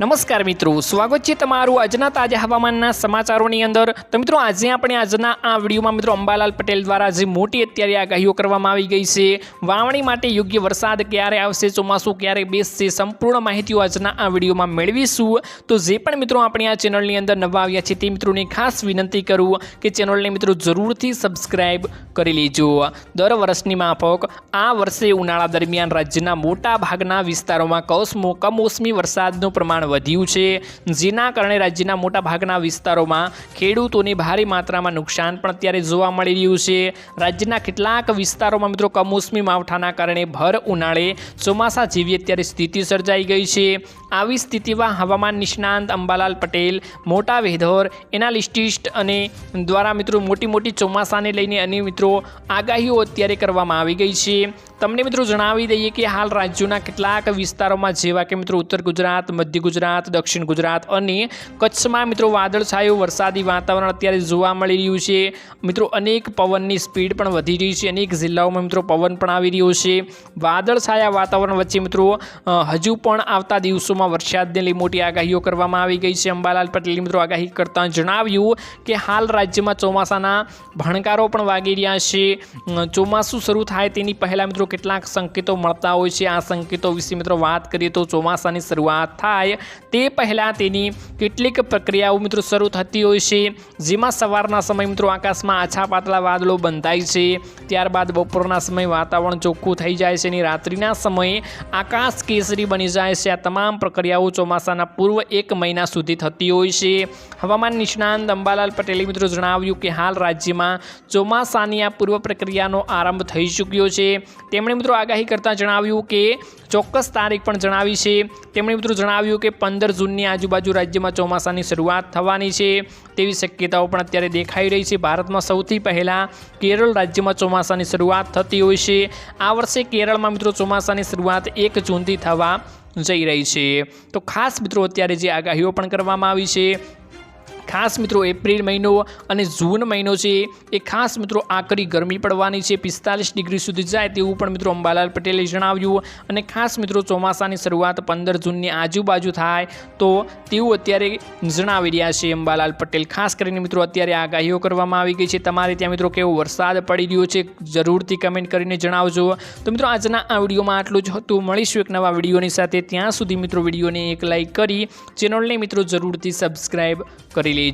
નમસ્કાર મિત્રો, સ્વાગત છે તમારું આજના તાજા હવામાનના સમાચારોની અંદર. તો મિત્રો, આજે આપણે આજના આ વિડીયોમાં મિત્રો, અંબાલાલ પટેલ દ્વારા જે મોટી અત્યારે આગાહીઓ કરવામાં આવી ગઈ છે, વાવણી માટે યોગ્ય વરસાદ ક્યારે આવશે, ચોમાસું ક્યારે બેસશે, સંપૂર્ણ માહિતીઓ આજના આ વિડીયોમાં મેળવીશું. તો જે પણ મિત્રો આપણે આ ચેનલની અંદર નવા આવ્યા છે, તે મિત્રોને ખાસ વિનંતી કરું કે ચેનલને મિત્રો જરૂરથી સબસ્ક્રાઈબ કરી લેજો. દર વર્ષની માફક આ વર્ષે ઉનાળા દરમિયાન રાજ્યના મોટા ભાગના વિસ્તારોમાં કૌસમો કમોસમી વરસાદનું પ્રમાણ વધ્યું છે. જેના કારણે રાજ્યના મોટા ભાગના વિસ્તારોમાં ખેડૂતોને ભારે માત્રામાં નુકસાન પણ અત્યારે જોવા મળી રહ્યું છે. રાજ્યના કેટલાક વિસ્તારોમાં મિત્રો કમોસમી માવઠાના કારણે ભર ઉનાળે ચોમાસા જેવી અત્યારે સ્થિતિ સર્જાઈ ગઈ છે. આવી સ્થિતિમાં હવામાન નિષ્ણાંત અંબાલાલ પટેલ, મોટા વેધોર, એનાલિસ્ટિસ્ટ અને દ્વારા મિત્રો મોટી મોટી ચોમાસાને લઈને અને મિત્રો આગાહીઓ અત્યારે કરવામાં આવી ગઈ છે. તમને મિત્રો જણાવી દઈએ કે હાલ રાજ્યોના કેટલાક વિસ્તારોમાં જેવા કે મિત્રો ઉત્તર ગુજરાત, મધ્ય ગુજરાત, દક્ષિણ ગુજરાત અને કચ્છમાં મિત્રો વાદળછાયું વરસાદી વાતાવરણ અત્યારે જોવા મળી રહ્યું છે. મિત્રો અનેક પવનની સ્પીડ પણ વધી રહી છે. અનેક જિલ્લાઓમાં મિત્રો પવન પણ આવી રહ્યો છે. વાદળછાયા વાતાવરણ વચ્ચે મિત્રો હજુ પણ આવતા દિવસોમાં વરસાદને લઈ મોટી આગાહીઓ કરવામાં આવી ગઈ છે. અંબાલાલ પટેલે મિત્રો આગાહી કરતાં જણાવ્યું કે હાલ રાજ્યમાં ચોમાસાના ભણકારો પણ વાગી રહ્યા છે. ચોમાસું શરૂ થાય તેની પહેલાં મિત્રો કેટલાક સંકેતો મળતા હોય છે. આ સંકેતો વિશે મિત્રો વાત કરીએ તો ચોમાસાની શરૂઆત થાય તે પહેલાં તેની કેટલીક પ્રક્રિયાઓ મિત્રો શરૂ થતી હોય છે. જેમાં સવારના સમય મિત્રો આકાશમાં આછા પાતળા વાદળો બંધાય છે. ત્યારબાદ બપોરના સમયે વાતાવરણ ચોખ્ખું થઈ જાય છે અને રાત્રિના સમયે આકાશ કેસરી બની જાય છે. આ તમામ પ્રક્રિયાઓ ચોમાસાના પૂર્વ એક મહિના સુધી થતી હોય છે. હવામાન નિષ્ણાંત અંબાલાલ પટેલે મિત્રો જણાવ્યું કે હાલ રાજ્યમાં ચોમાસાની આ પૂર્વ પ્રક્રિયાનો આરંભ થઈ ચૂક્યો છે. તેમણે મિત્રો આગાહી કરતાં જણાવ્યું કે ચોક્કસ તારીખ પણ જણાવી છે. તેમણે મિત્રો જણાવ્યું કે પંદર જૂનની આજુબાજુ રાજ્યમાં ચોમાસાની શરૂઆત થવાની છે. તેવી શક્યતાઓ પણ અત્યારે દેખાઈ રહી છે. ભારતમાં સૌથી પહેલાં કેરળ રાજ્યમાં ચોમાસાની શરૂઆત થતી હોય છે. આ વર્ષે કેરળમાં મિત્રો ચોમાસાની શરૂઆત એક જૂનથી થવા જઈ રહી છે. તો ખાસ મિત્રો અત્યારે જે આગાહીઓ પણ કરવામાં આવી છે ખાસ મિત્રો એપ્રિલ મહિનો અને જૂન મહિનો છે, એ ખાસ મિત્રો આકરી ગરમી પડવાની છે, પિસ્તાલીસ ડિગ્રી સુધી જાય તેવું પણ મિત્રો અંબાલાલ પટેલે જણાવ્યું. અને ખાસ મિત્રો ચોમાસાની શરૂઆત પંદર જૂનની આજુબાજુ થાય તો તેવું અત્યારે જણાવી રહ્યા છે અંબાલાલ પટેલ. ખાસ કરીને મિત્રો અત્યારે આગાહીઓ કરવામાં આવી ગઈ છે. તમારે ત્યાં મિત્રો કેવો વરસાદ પડી રહ્યો છે જરૂરથી કમેન્ટ કરીને જણાવજો. તો મિત્રો આજના આ વિડીયોમાં આટલું જ હતું. મળીશું એક નવા વિડીયોની સાથે. ત્યાં સુધી મિત્રો વિડીયોને એક લાઇક કરી ચેનલને મિત્રો જરૂરથી સબસ્ક્રાઈબ કરી